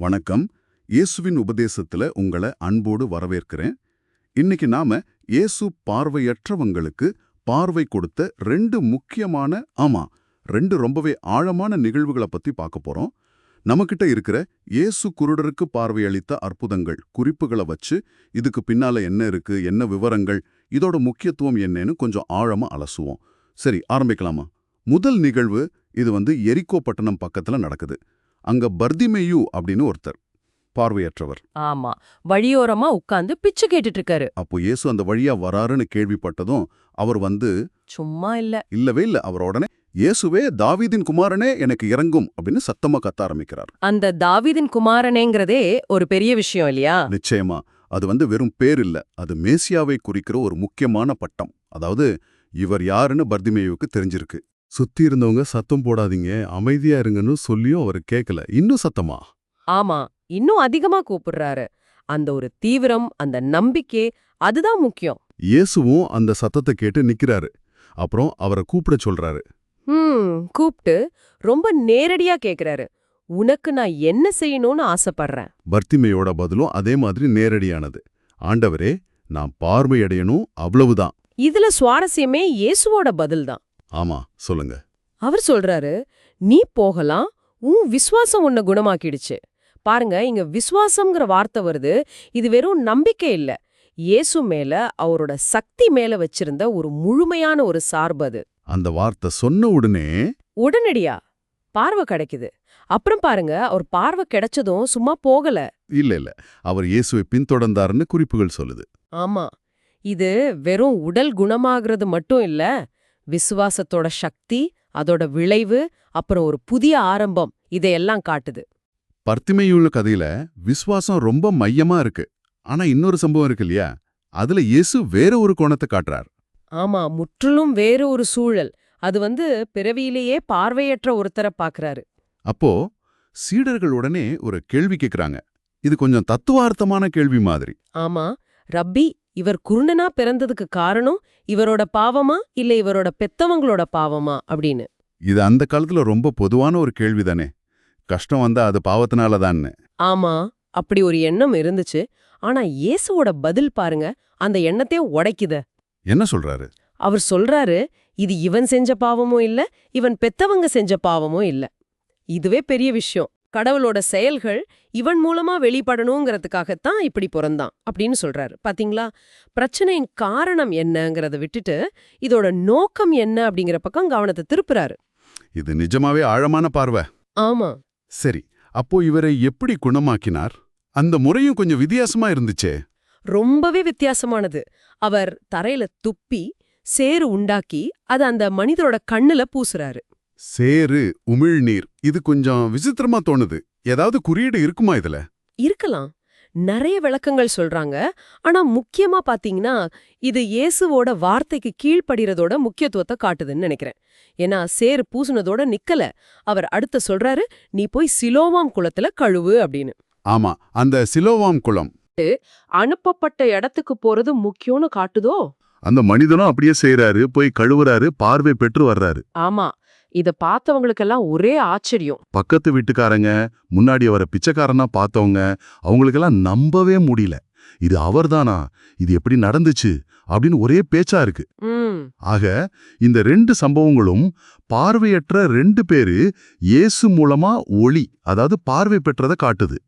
வணக்கம். இயேசுவின் உபதேசத்துல உங்களை அன்போடு வரவேற்கிறேன். இன்னைக்கு நாம இயேசு பார்வையற்றவங்களுக்கு பார்வை கொடுத்த ரெண்டு முக்கியமான ஆமா ரெண்டு ரொம்பவே ஆழமான நிகழ்வுகளை பத்தி பார்க்க போறோம். நம்மகிட்ட இருக்கிற இயேசு குருடருக்கு பார்வையளித்த அற்புதங்கள் குறிப்புகளை வச்சு இதுக்கு பின்னால என்ன இருக்கு என்ன விவரங்கள் இதோட முக்கியத்துவம் என்னன்னு கொஞ்சம் ஆழமா அலசுவோம். சரி ஆரம்பிக்கலாமா? முதல் நிகழ்வு இது வந்து எரிக்கோ பட்டணம் பக்கத்துல நடக்குது. அங்க பர்திமேயு அப்படின்னு ஒருத்தர் பார்வையற்றவர். ஆமா. வழியோரமா உட்கார்ந்து பிச்சை கேட்டுட்டு இருக்காரு அப்போ இயேசு அந்த வழியா வராருன்னு கேள்விப்பட்டதும் அவர் வந்து சும்மா இல்ல. இல்லவே இல்ல. அவர் உடனே இயேசுவே தாவீதின் குமாரனே எனக்கு இறங்கும் அப்படின்னு சத்தமா கத்த ஆரம்பிக்கிறார். அந்த தாவீதின் குமாரனேங்கிறதே ஒரு பெரிய விஷயம் இல்லையா? நிச்சயமா. அது வந்து வெறும் பேர் இல்ல. அது மேசியாவை குறிக்கிற ஒரு முக்கியமான பட்டம். அதாவது இவர் யாருன்னு பர்திமேயுவுக்கு தெரிஞ்சிருக்கு. சுத்தி இருந்தவங்க சத்தம் போடாதீங்க அமைதியா இருங்கன்னு சொல்லியும் அவர் கேட்கல இன்னும் சத்தமா? ஆமா இன்னும் அதிகமா கூப்பிடுறாரு. அந்த ஒரு தீவிரம் அந்த நம்பிக்கை அதுதான் முக்கியம். இயேசுவும் அந்த சத்தத்தை கேட்டு நிக்கிறாரு. அப்புறம் அவரை கூப்பிட சொல்றாரு. ஹம் கூப்பிட்டு ரொம்ப நேரடியா கேக்குறாரு. உனக்கு நான் என்ன செய்யணும்னு ஆசைப்படுறேன்? பர்த்திமையோட பதிலும் அதே மாதிரி நேரடியானது. ஆண்டவரே நான் பார்வையடையணும் அவ்வளவுதான். இதுல சுவாரஸ்யமே இயேசுவோட பதில்தான். ஆமா சொல்லுங்க. அவர் சொல்றாரு நீ போகலாம் உன் விசுவாசம் உன்னை குணமாக்கிடுச்சு. பாருங்க இங்க விசுவாசம்ங்கிற வார்த்தை வருது இது வெறும் நம்பிக்கை இல்ல. இயேசு மேல அவரோட சக்தி மேல வச்சிருந்த ஒரு முழுமையான ஒரு சார்பு அது. அந்த வார்த்தை சொன்ன உடனே உடனடியா பார்வை கிடைக்குது. அப்புறம் பாருங்க அவர் பார்வை கிடைச்சதும் சும்மா போகல. இல்ல இல்ல அவர் இயேசுவை பின்தொடர்ந்தாருன்னு குறிப்புகள் சொல்லுது. ஆமா இது வெறும் உடல் குணமாகிறது மட்டும் இல்ல விசுவாசத்தோட சக்தி அதோட விளைவு அப்புறம் ஒரு புதிய ஆரம்பம் இதையெல்லாம் காட்டுது. பர்த்திமையுள்ள கதையில விசுவாசம் ரொம்ப மையமா இருக்கு. ஆனா இன்னொரு சம்பவம் இருக்கு இல்லையா? அதுல இயேசு வேற ஒரு கோணத்தை காட்டுறார். ஆமா முற்றிலும் வேறு ஒரு சூழல். அது வந்து பிறவியிலேயே பார்வையற்ற ஒருத்தரை பாக்குறாரு அப்போ சீடர்கள் உடனே ஒரு கேள்வி கேக்குறாங்க. இது கொஞ்சம் தத்துவார்த்தமான கேள்வி மாதிரி. ஆமா ரப்பி இவர் குருணனா பிறந்ததுக்கு காரணம் இவரோட பாவமா இல்ல இவரோட பெத்தவங்களோட பாவமா அப்படின்னு? இது அந்த காலத்துல ரொம்ப பொதுவான ஒரு கேள்விதானே. கஷ்டம் வந்தா அது பாவத்தினாலதான்னு ஆமா அப்படி ஒரு எண்ணம் இருந்துச்சு. ஆனா இயேசுவோட பதில் பாருங்க அந்த எண்ணத்தையே உடைக்குது. என்ன சொல்றாரு? அவர் சொல்றாரு இது இவன் செஞ்ச பாவமும் இல்ல இவன் பெத்தவங்க செஞ்ச பாவமும் இல்ல. இதுவே பெரிய விஷயம். கடவுளோட செயல்கள் இவன் மூலமா வெளிப்படணுங்கிறதுக்காகத்தான் இப்படி பிறந்தான் அப்படின்னு சொல்றாரு. பாத்தீங்களா? பிரச்சனையின் காரணம் என்னங்கறத விட்டுட்டு இதோட நோக்கம் என்ன அப்படிங்கிற பக்கம் கவனத்தை திருப்புறாரு. இது நிஜமாவே ஆழமான பார்வை. ஆமா. சரி அப்போ இவரை எப்படி குணமாக்கினார்? அந்த முறையும் கொஞ்சம் வித்தியாசமா இருந்துச்சே. ரொம்பவே வித்தியாசமானது. அவர் தரையில துப்பி சேறு உண்டாக்கி அது அந்த மனிதரோட கண்ணுல பூசுறாரு. சேறு உமிழ்நீர் இது கொஞ்சம் விசித்திரமா தோணுது. ஏதாவது குறியீடு இருக்குமா இதுல? இருக்கலாம். நிறைய விளக்கங்கள் சொல்றாங்க. ஆனா முக்கியமா பாத்தீங்கன்னா இது இயேசுவோட வார்த்தைக்கு கீழ்ப்படிறதோட முக்கியத்துவத்தை காட்டுதுன்னு நினைக்கிறேன். ஏன்னா சேறு பூசுனதோட நிக்கல. அவர் அடுத்த சொல்றாரு நீ போய் சிலோவாம் குளத்துல கழுவு அப்படின்னு. ஆமா அந்த சிலோவாம் குளம். அனுப்பப்பட்ட இடத்துக்கு போறது முக்கியம்னு காட்டுதோ? அந்த மனிதனும் அப்படியே செய்யறாரு போய் கழுவுறாரு பார்வை பெற்று வர்றாரு. ஆமா. இத பார்த்தவங்களுக்கெல்லாம் ஒரே ஆச்சரியம். பக்கத்து வீட்டுக்காரங்க முன்னாடி அவரை பிச்சைக்காரனா பார்த்தவங்க அவங்களுக்கெல்லாம் நம்பவே முடியல. இது அவர்தானா? இது எப்படி நடந்துச்சு? அப்படின்னு ஒரே பேச்சா இருக்கு. ஆக இந்த ரெண்டு சம்பவங்களும் பார்வையற்ற ரெண்டு பேரு இயேசு மூலமா ஒளி அதாவது பார்வை பெற்றதை காட்டுது.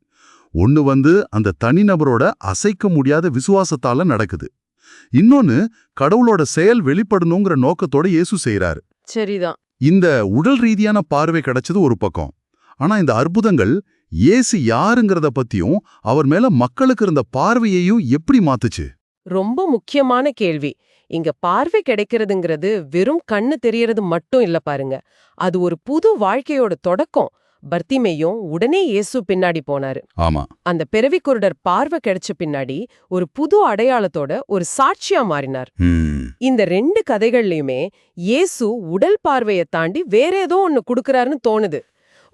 ஒன்னு வந்து அந்த தனிநபரோட அசைக்க முடியாத விசுவாசத்தால நடக்குது. இன்னொன்னு கடவுளோட செயல் வெளிப்படணுங்கிற நோக்கத்தோட இயேசு செய்றாரு. சரிதான். இந்த உடல் ரீதியான பார்வை கிடைச்சது ஒரு பக்கம். ஆனா இந்த அற்புதங்கள் இயேசு யாருங்கிறத பத்தியும் அவர் மேல மக்களுக்கு இருந்த பார்வையையும் எப்படி மாத்துச்சு? ரொம்ப முக்கியமான கேள்வி. இங்க பார்வை கிடைக்கிறதுங்கிறது வெறும் கண்ணு தெரியறது மட்டும் இல்ல பாருங்க. அது ஒரு புது வாழ்க்கையோட தொடக்கம். பர்த்திமேயும் உடனே இயேசு பின்னாடி போனாரு. ஆமா. அந்த பிறவி குருடர் பார்வை கிடைச்ச பின்னாடி ஒரு புது அடையாளத்தோட ஒரு சாட்சியா மாறினார். இந்த ரெண்டு கதைகள்லயுமே இயேசு உடல் பார்வையை தாண்டி வேற ஏதோ ஒன்னு குடுக்கறாருன்னு தோணுது.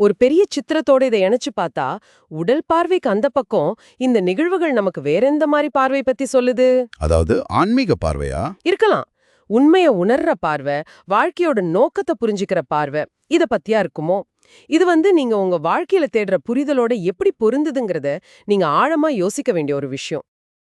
ஒரு பெரிய சித்திரத்தோட இதை இணைச்சு பார்த்தா உடல் பார்வைக்கு அந்த பக்கம் இந்த நிகழ்வுகள் நமக்கு வேற எந்த மாதிரி பார்வை பத்தி சொல்லுது? அதாவது ஆன்மீக பார்வையா? இருக்கலாம். உண்மைய உணர்ற பார்வை வாழ்க்கையோட நோக்கத்தை புரிஞ்சுக்கிற பார்வை இத பத்தியா இருக்குமோ? இது வந்து நீங்க உங்க வாழ்க்கையில தேடுற புரிதலோட எப்படி பொருந்துதுங்கிறத நீங்க ஆழமா யோசிக்க வேண்டிய ஒரு விஷயம்.